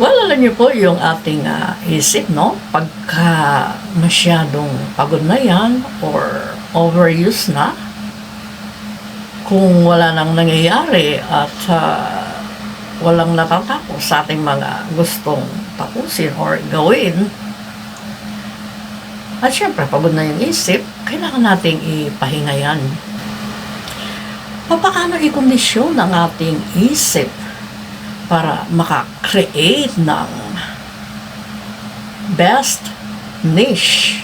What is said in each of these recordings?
Well, alam niyo po yung ating ah, isip, no? Pagka masyadong pagod na yan or overuse na, kung wala nang nangyayari at ah, walang natatapos sa ating mga gustong tapusin or gawin, at syempre, pagod na yung isip, kailangan nating ipahinga yan. Paano i-kondisyon ang ating isip para makakreate ng best niche.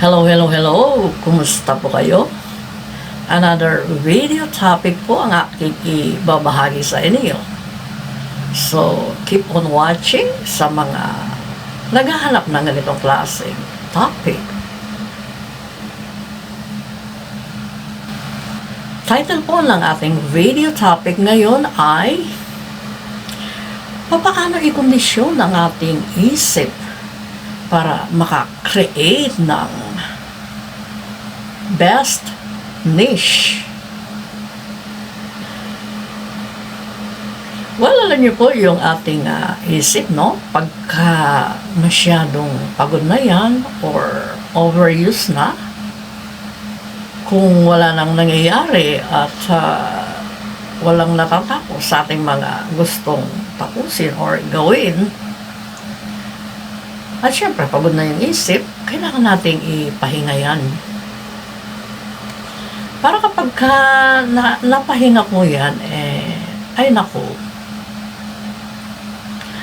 Hello, hello, hello! Kumusta po kayo? Another video topic po ang aking ibabahagi sa inyo. So, keep on watching sa mga naghahanap ng ganitong klaseng topic. Title po ng ating video topic ngayon ay Paano i-kondisyon ang ating isip para makakreate ng best niche. Well, alam niyo po yung ating ah, isip, no? Pagka masyadong pagod na yan or overuse na, kung wala nang nangyayari at ah, walang natatapos sa ating mga gustong tapusin or gawin, at syempre, pagod na yung isip, kailangan nating ipahinga yan. Para kapag ka na, napahinga mo yan, eh, ay naku,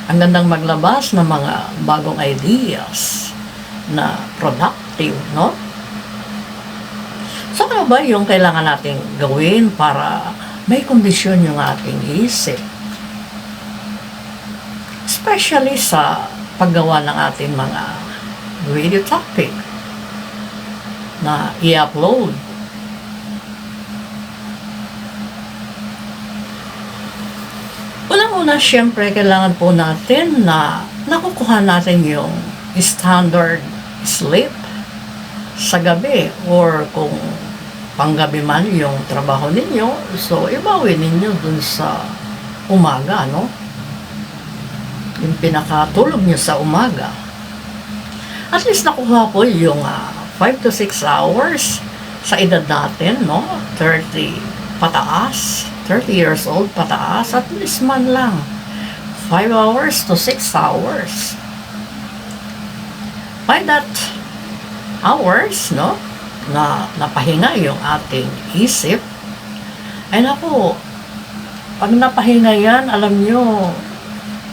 ang gandang maglabas ng mga bagong ideas na productive, no? So, ano ba yung kailangan nating gawin para may kondisyon yung ating isip? Especially sa paggawa ng ating mga video topic na i-upload. Unang-una, syempre, kailangan po natin na nakukuha natin yung standard sleep sa gabi or kung panggabi man yung trabaho ninyo, so ibawi ninyo dun sa umaga, no? Yung pinakatulog nyo sa umaga. At least nakuha po yung 5 to 6 hours sa edad natin, no? 30 pataas, 30 years old pataas, at least man lang 5 hours to 6 hours. By that hours, no? Na napahinga yung ating isip, ay naku, pag napahinga yan, alam nyo,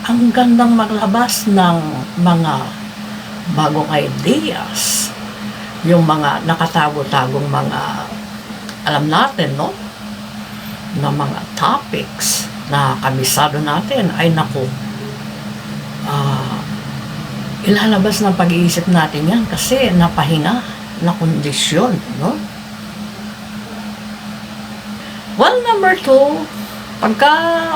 ang gandang maglabas ng mga bagong ideas, yung mga nakatago-tagong mga, alam natin, no? Na mga topics na kabisado natin, ay naku, ah, ilalabas ng pag-iisip natin yan kasi napahinga na kondisyon, no? Well, number two, pagka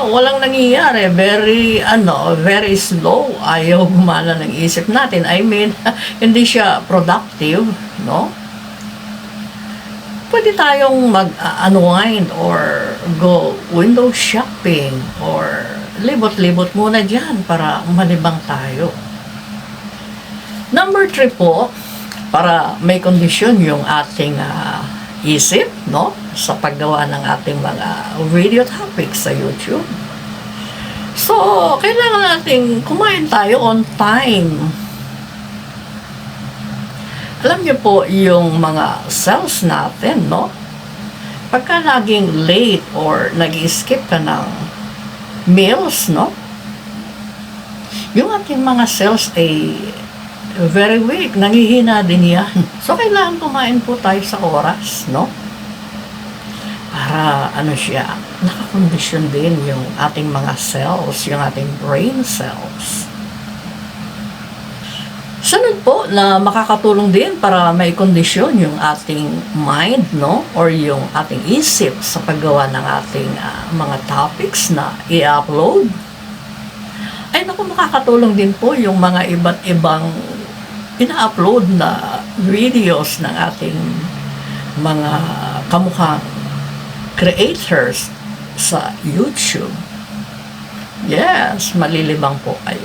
walang nangyayari, very, ano, very slow, ayaw gumana ng isip natin. I mean, hindi siya productive, no? Pwede tayong mag-unwind or go window shopping or libot-libot muna dyan para malibang tayo. Number three po, para may kondisyon yung ating ah, isip, no? Sa paggawa ng ating mga video topics sa YouTube. So, kailangan nating kumain tayo on time. Alam niyo po yung mga cells natin, no? Pagka laging late or nag skip ka ng meals, no? Yung ating mga cells ay very weak, nangihina din yan. So, kailangan kumain po tayo sa oras, no? Para, ano siya, nakakondisyon din yung ating mga cells, yung ating brain cells. Sunod po na makakatulong din para may kondisyon yung ating mind, no? Or yung ating isip sa paggawa ng ating ah, mga topics na i-upload. Ay naku, makakatulong din po yung mga iba't ibang ina-upload na videos ng ating mga kamukhang creators sa YouTube. Yes, malilibang po kayo.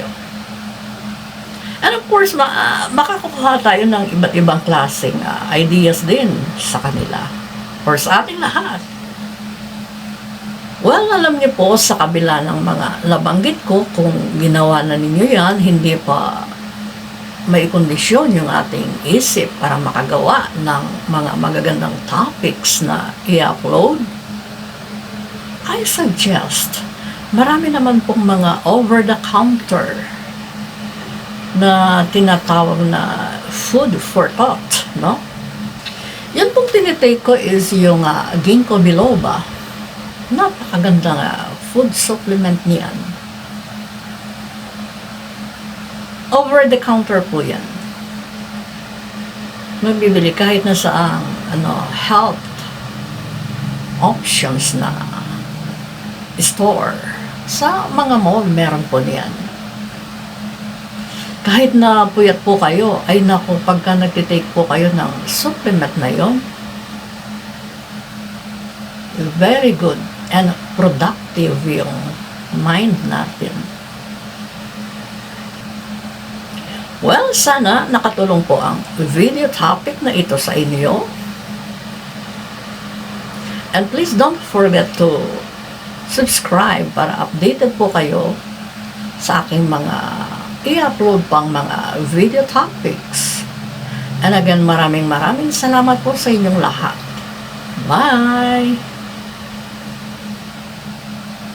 And of course, ma makakukuha tayo ng iba't ibang klaseng ah, ideas din sa kanila or sa ating lahat. Well, alam niyo po, sa kabila ng mga nabanggit ko, kung ginawa na ninyo yan, hindi pa may kondisyon yung ating isip para makagawa ng mga magagandang topics na i-upload, I suggest, marami naman pong mga over-the-counter na tinatawag na food for thought, no? Yan pong tinitake ko is yung uh, ginkgo biloba. Napakaganda nga food supplement niyan. Over the counter po yan. Mabibili kahit na sa ano, health options na store. Sa mga mall, meron po niyan. Kahit na puyat po kayo, ay naku, pagka nagtitake po kayo ng supplement na yon, very good and productive yung mind natin. Well, sana nakatulong po ang video topic na ito sa inyo. And please don't forget to subscribe para updated po kayo sa aking mga i-upload pang mga video topics. And again, maraming maraming salamat po sa inyong lahat. Bye!